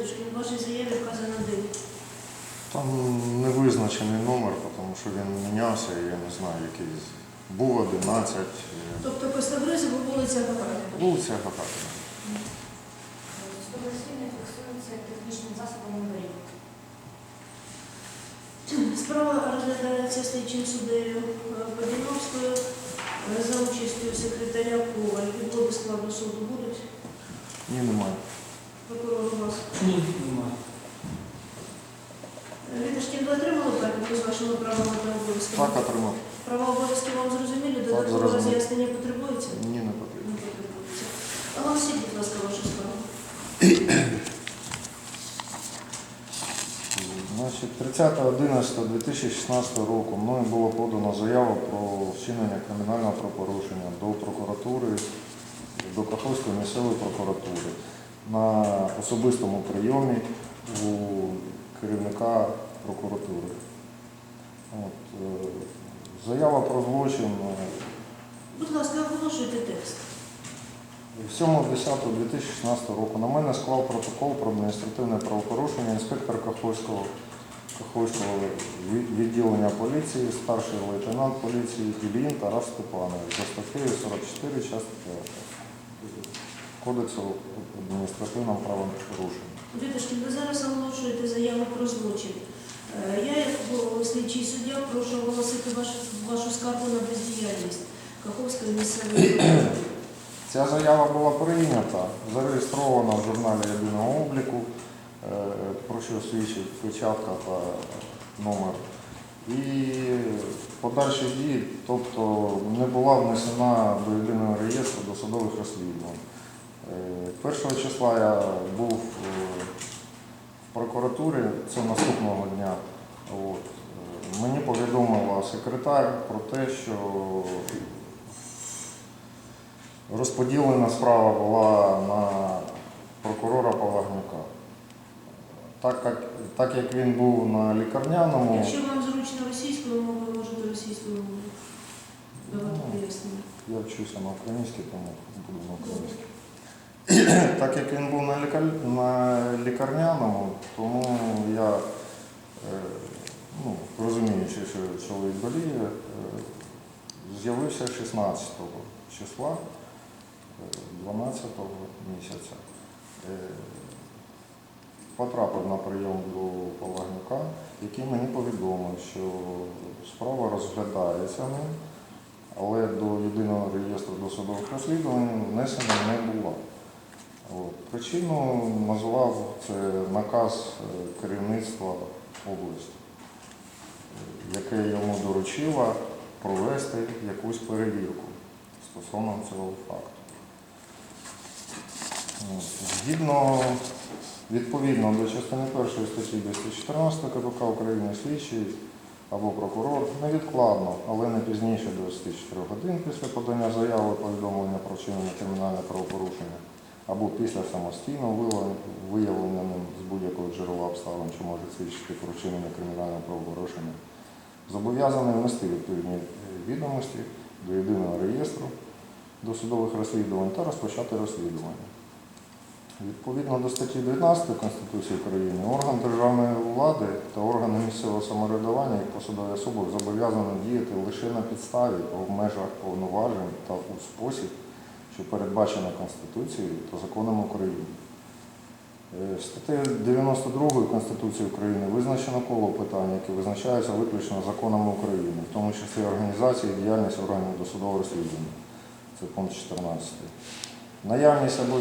9? Вітошкін, в вашій заяві вказано 9. Там не визначений номер, тому що він мінявся, і я не знаю, який. Був 11, е, Тобто Костогризова вулиця Гагаріна. вулиця Гагаріна. Судове засідання фіксується технічним засобом інвалідів. Справа розглядається слідчим суддею е, Подіновською е, за участю секретаря Коваль. Відводи складу суду будуть. Ні, немає. Прокурор у вас. Ні, немає. Вітошкін, ви отримали перепику з вашими правами та обов'язками? Так отримав. Права обов'язки вам зрозумілі? Додаткове роз'яснення потребується? Ні, не потрібно. Не потребується. Оголосіть, будь ласка, вашу справу. Значить, 30.11.2016 року мною було подано заяву про вчинення кримінального правопорушення до прокуратури, до Каховської місцевої прокуратури на особистому прийомі у керівника прокуратури. От, е, заява про злочин е, Будь ласка, оголошуйте текст. 7.10.2016 року на мене склав протокол про адміністративне правопорушення інспектор Каховського, Каховського відділення поліції, старший лейтенант поліції Ільїн Тарас Степанович за статтею 44 частини Кодексу адміністративного правопорушення. Вітошкін, ви зараз оголошуєте заяву про злочин. Е, Я, як слідчий суддя, прошу оголосити вашу, вашу скаргу на бездіяльність Каховської місцевої прокуратури. Ця заява була прийнята, зареєстрована в журналі єдиного обліку, е, про що свідчить печатка та номер. І подальші дії, тобто не була внесена до єдиного реєстру досудових розслідувань. Першого числа я був е, в прокуратурі, це наступного дня. От. Мені повідомила секретар про те, що Розподілена справа була на прокурора Павагнюка. Так як, так як він був на лікарняному, Якщо вам зручно російською мовою, можете російською мовою давати пояснення. я вчуся на українській, тому буду на українській. Так як він був на, лікар... на лікарняному, тому я, е, ну, розуміючи, що чоловік боліє, е, з'явився 16 числа. 12 місяця. Е, Потрапив на прийом до Павагнюка, який мені повідомив, що справа розглядається ним, але до єдиного реєстру досудових розслідувань внесена не була. Причину назвав це наказ е, керівництва області, е, яке йому доручило провести якусь перевірку стосовно цього факту. Згідно відповідно до частини 1 статті 214 КПК України слідчий або прокурор невідкладно, але не пізніше 24 годин після подання заяви повідомлення про вчинення кримінального правопорушення або після самостійного виявлення- ним з будь-якого джерела обставин, що може свідчити про вчинення кримінального правопорушення, зобов'язаний внести відповідні е, відомості до єдиного реєстру досудових розслідувань та розпочати розслідування. Відповідно до статті 19 Конституції України, орган державної влади та органи місцевого самоврядування як посадові особи зобов'язані діяти лише на підставі в межах повноважень та у спосіб, що передбачено Конституцією та законом України. Е, Статтею 92 Конституції України визначено коло питань, які визначаються виключно законами України, в тому числі організація і діяльність органів досудового розслідування. Це пункт 14. Наявність або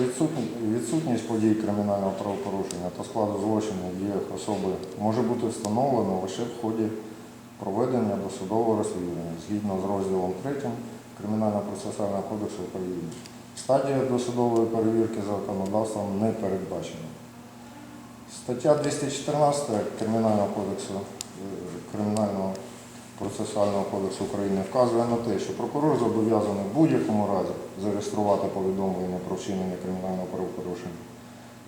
відсутність подій кримінального правопорушення та складу злочину в діях особи може бути встановлено лише в ході проведення досудового розслідування згідно з розділом 3 Кримінального процесуального кодексу України. Стадія досудової перевірки законодавством не передбачена. Стаття 214 Кримінального кодексу Кримінального процесуального кодексу України вказує на те, що прокурор зобов'язаний в будь-якому разі зареєструвати повідомлення про вчинення кримінального правопорушення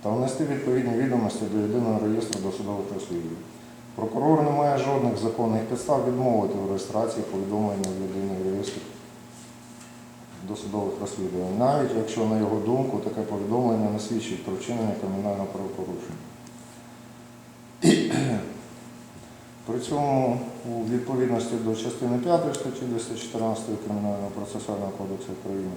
та внести відповідні відомості до єдиного реєстру досудових розслідувань. Прокурор не має жодних законних підстав відмовити у реєстрації повідомлення в єдиний реєстр досудових розслідувань, навіть якщо, на його думку, таке повідомлення не свідчить про вчинення кримінального правопорушення. При цьому у відповідності до частини 5 статті 214 Кримінального процесуального кодексу України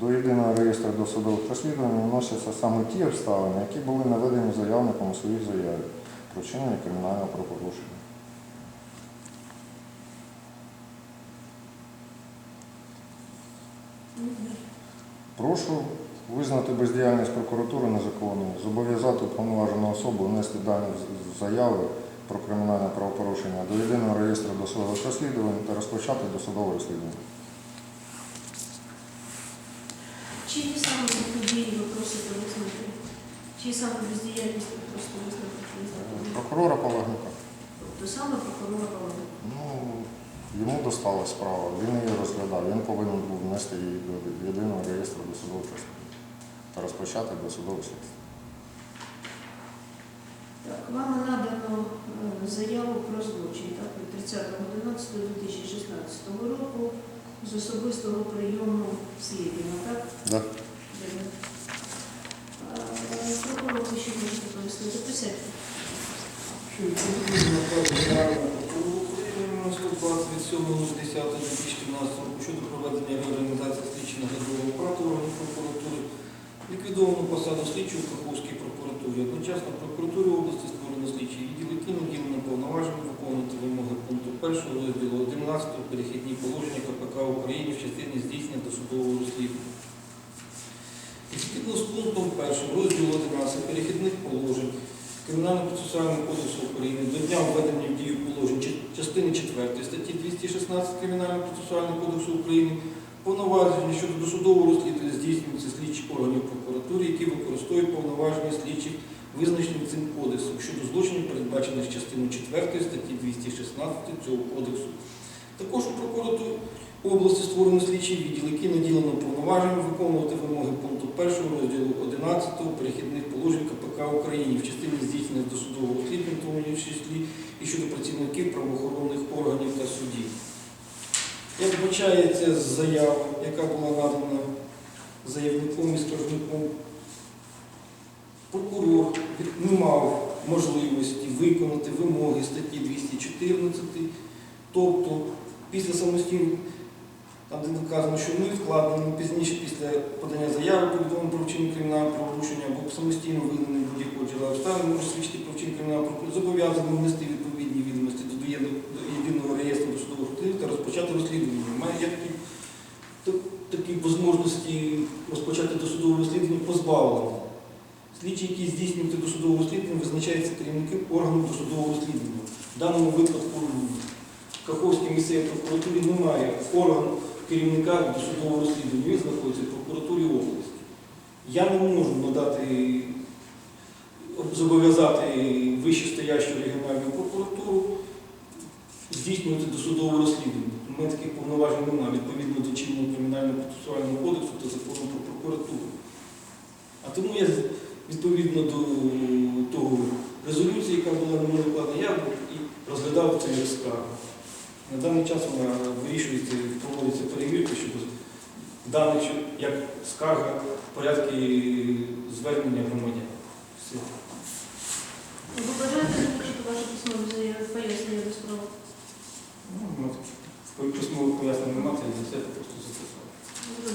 до єдиного реєстру досудових розслідувань вносяться саме ті обставини, які були наведені заявником у своїй заяві про вчинення кримінального правопорушення. Прошу визнати бездіяльність прокуратури незаконною, зобов'язати уповноважену особу внести дані заяви про кримінальне правопорушення до єдиного реєстру досудових розслідувань та розпочати досудове розслідування. Чиї саме ці події ви просите визнати? Чиї саме бездіяльність ви просите визнати? Прокурора Палагнюка. Тобто саме прокурора Павлова. Ну, йому досталась справа, він її розглядав, він повинен був внести її до єдиного реєстру досудових розслідувань та розпочати досудове слідство. Так, вам надано е, заяву про злочин так, від 30.11.2016 року з особистого прийому свідків, так? Да. Добре. Е, Прокурор, ви ще можете пояснити? Присядьте. Що відповідно наказу Генерального прокурора України номер 120 від 7.10.2014 року щодо проведення реорганізації слідчого апарату органів прокуратури, ліквідовано посаду слідчого в Каховській прокуратурі. Одночасно прокуратурі області створено слідчий відділ, який наділено повноваження виконувати вимоги пункту 1 розділу 11 перехідні положення КПК України в частині здійснення досудового розслідування. Згідно з пунктом 1 розділу 11 перехідних положень Кримінально-процесуального кодексу України до дня введення в дію положень ча- частини 4 статті 216 Кримінального процесуального кодексу України повноваження щодо досудового розслідування здійснюються слідчі органів прокуратури, які використовують повноваження слідчих, визначені цим кодексом щодо злочинів, передбачених частиною 4 статті 216 цього кодексу. Також у прокуратурі області створено слідчий відділ, який наділено повноваженням виконувати вимоги пункту 1 розділу 11 перехідних положень КПК України в частині здійснення досудового в тому числі і щодо працівників правоохоронних органів та судів. Як вбачається з заяви, яка була надана заявником і скаржником, прокурор не мав можливості виконати вимоги статті 214, тобто після самостійного там, де вказано, що ми вкладені пізніше після подання заяви повідомлення про вчинення кримінального правопорушення або самостійно виявлення будь-якого джерела обставин може свідчити про вчинення кримінального правопорушення, зобов'язаний внести відповідні відомості до єдиного- реєстру досудового розслідування та розпочати розслідування. Немає ніякої та- такої можливості розпочати досудове розслідування позбавлення. Слідчі, які здійснюють досудове розслідування, визначаються керівником органу досудового розслідування. В даному випадку в Каховській місцевій прокуратурі немає органу керівника досудового розслідування, він знаходиться в прокуратурі області. Я не можу надати, зобов'язати вищестоящу регіональну прокуратуру здійснювати досудове розслідування. У мене таких повноважень немає відповідно до чинного кримінального процесуального кодексу та закону про прокуратуру. А тому я відповідно до того резолюції, яка була на мене вкладена, я розглядав як скаргу. На даний час вона вирішується, проводиться перевірка щодо даних, як скарга порядки звернення громадян. Все. Ви бажаєте залучити ваші письмові пояснення до справи? Ну, Письмових пояснень немає, я за це просто записав. Е,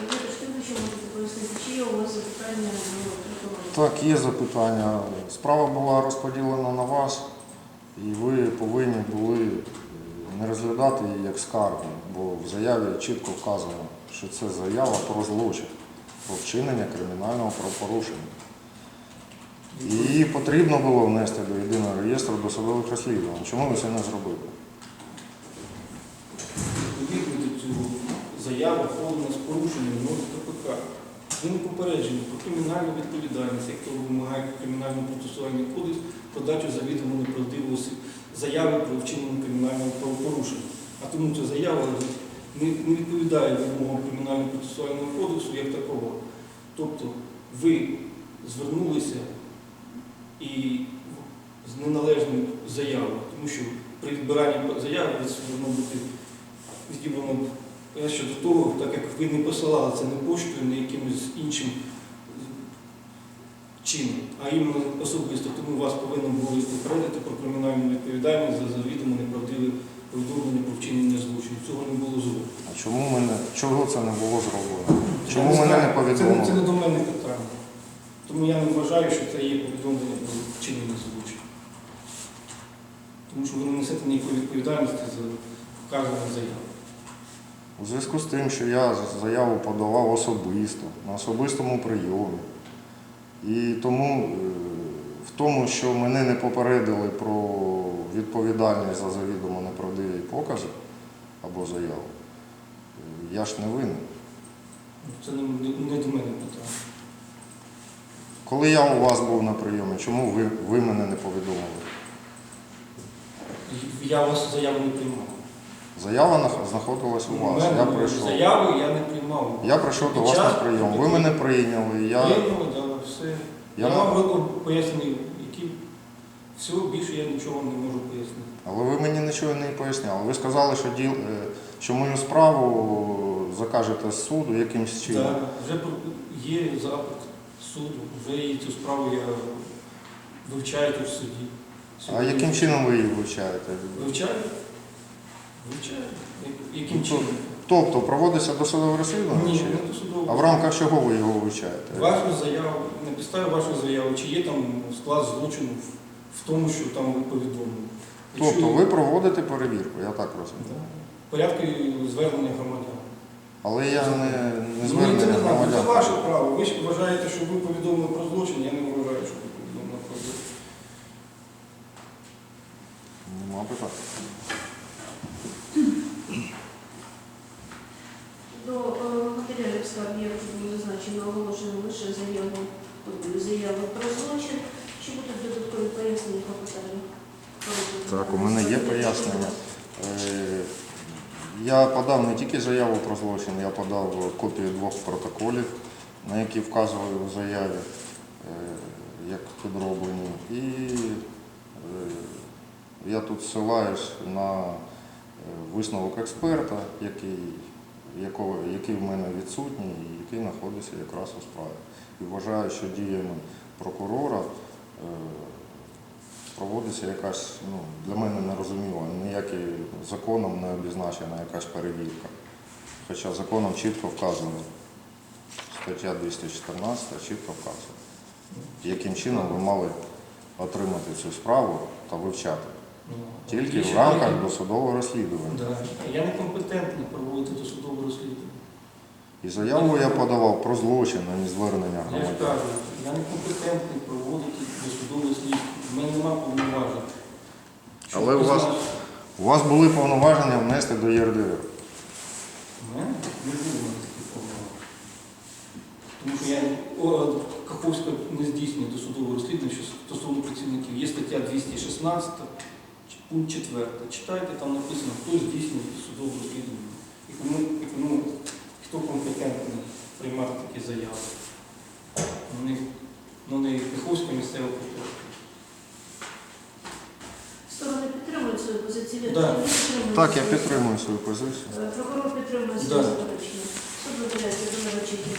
ви можете пояснити, чи є у вас запитання до прокурора? Так, є запитання. Справа була розподілена на вас, і ви повинні були е, не розглядати її як скаргу, бо в заяві чітко вказано, що це заява про злочин, про вчинення кримінального правопорушення. Її потрібно було внести до єдиного реєстру досудових розслідувань. Чому ви це не зробили? Відповідно до цього заява подана з порушенням норм КПК. ви не попереджені про кримінальну відповідальність, як то вимагає кримінальний процесуальний кодекс, про дачу завідомо неправдивої заяви про вчинення кримінального правопорушення. А тому ця заява не, не відповідає вимогам кримінального процесуального кодексу як такого. Тобто ви звернулися і з неналежною заявою, тому що при відбиранні заяви повинно бути відібрано е, щодо того, так як ви не посилали це не поштою, не якимось іншим чином, а іменно особисто, тому вас повинно було попередити про кримінальну відповідальність за завідомо неправдиве повідомлення про вчинення злочину. Цього не було зроблено. А чому мене чого це не було зроблено? Чому мене не знаю, Це, не- це не до мене питання. Тому я не вважаю, що це є повідомлення про вчинення злочину. Тому що ви не несете ніякої відповідальності за вказану заяву. У зв'язку з тим, що я заяву подавав особисто, на особистому прийомі. І тому е, в тому, що мене не попередили про відповідальність за завідомо неправдиві покази або заяву, е, я ж не винен. Це не, до мене питання. Коли я у вас був на прийомі, чому ви, ви мене не повідомили? Я у вас заяву не приймав. Заява знаходилась у вас. мене Я прийшов. Заяву я не приймав. Я прийшов до вас на прийом. Ви мене прийняли. Я, Прийняли, все. я, Я вам пояснив, які всього більше я нічого не можу пояснити. але ви мені нічого не поясняли. Ви сказали, що, діл, е, що мою справу закажете з суду якимсь чином. Так, вже про- є запит суду, вже і цю справу я вивчаю тут в суді. А яким чином ви її вивчаєте? Вивчаю? Вивчаю. Я- Яким Ну, чином? Тобто проводиться досудове розслідування? Ні, не до судового. А в рамках чого ви його вивчаєте? Вашу заяву, на підставі вашої заяви, чи є там склад злочину в, в тому, що там ви повідомили. Тобто ви проводите перевірку, я так розумію. Да. Порядку звернення громадян. Але я не, не Ну, це звернення не знаю, це ваше право. Ви вважаєте, що ви повідомили про злочин, я не вважаю, що ви повідомили про злочин. Нема питань. До е, як вже зазначено, оголошено лише заяву, заяву про злочин. Чи будуть додаткові пояснення по питанню? Так, у мене є пояснення. Е, Я подав не тільки заяву про злочин, я подав копію двох протоколів, на які вказували в заяві, е, як підроблені. І е, я тут ссилаюсь на висновок експерта, який, який в мене відсутній і який знаходиться якраз у справі. І вважаю, що діями прокурора е, проводиться якась, ну, для мене нерозуміла, ніяким законом не обізначена якась перевірка. Хоча законом чітко вказано, стаття 214 чітко вказано, яким чином ви мали отримати цю справу та вивчати. Ну, Тільки в рамках досудового розслідування. Я не компетентний проводити досудове. І заяву я подавав про злочин, а не звернення Я ж громадян. кажу, я не компетентний проводити досудове слідство. У мене немає повноважень. Щоб Але у вас- знати- У вас були повноваження внести до ЄРДР. У мене не було в таких повноважень. Тому що я о, Каховська не здійснює досудове розслідування що стосовно працівників. Є стаття 216, ч- пункт 4. Читайте, там написано, хто здійснює досудове розслідування. І кому, і кому хто компетентний приймати такі заяви. Вони не, ну, не Піховська місцева прокуратура. Сторони підтримують свою позицію. Да. Так, я свою- підтримую свою позицію. Е, Прокурор підтримує Да. свою заперечення. Суд виділяється до наречення.